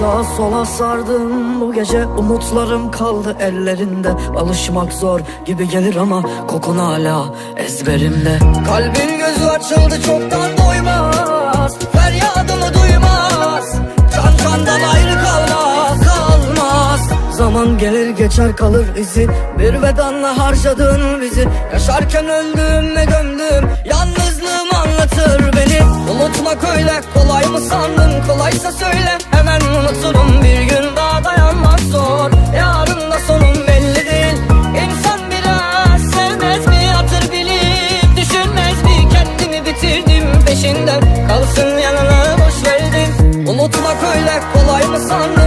Sağa sola sardım. Bu gece umutlarım kaldı ellerinde. Alışmak zor gibi gelir ama kokun hala ezberimde. Kalbin gözü açıldı çoktan doymaz. Feryadımı duymaz. Can candan ayrı kalmaz kalmaz. Zaman gelir geçer kalır izi. Bir vedanla harcadın bizi. Yaşarken öldüm ve gömdüm Yalnızlığım anlatır beni. Unutmak öyle kolay mı sandın? Kolaysa söyle unuturum Bir gün daha dayanmak zor. Yarın da sonun belli değil. İnsan biraz sevmez mi hatır bilip Düşünmez mi? Kendimi bitirdim peşinden. Kalsın yanına boş verdim. Unutmak öyle kolay mı sandın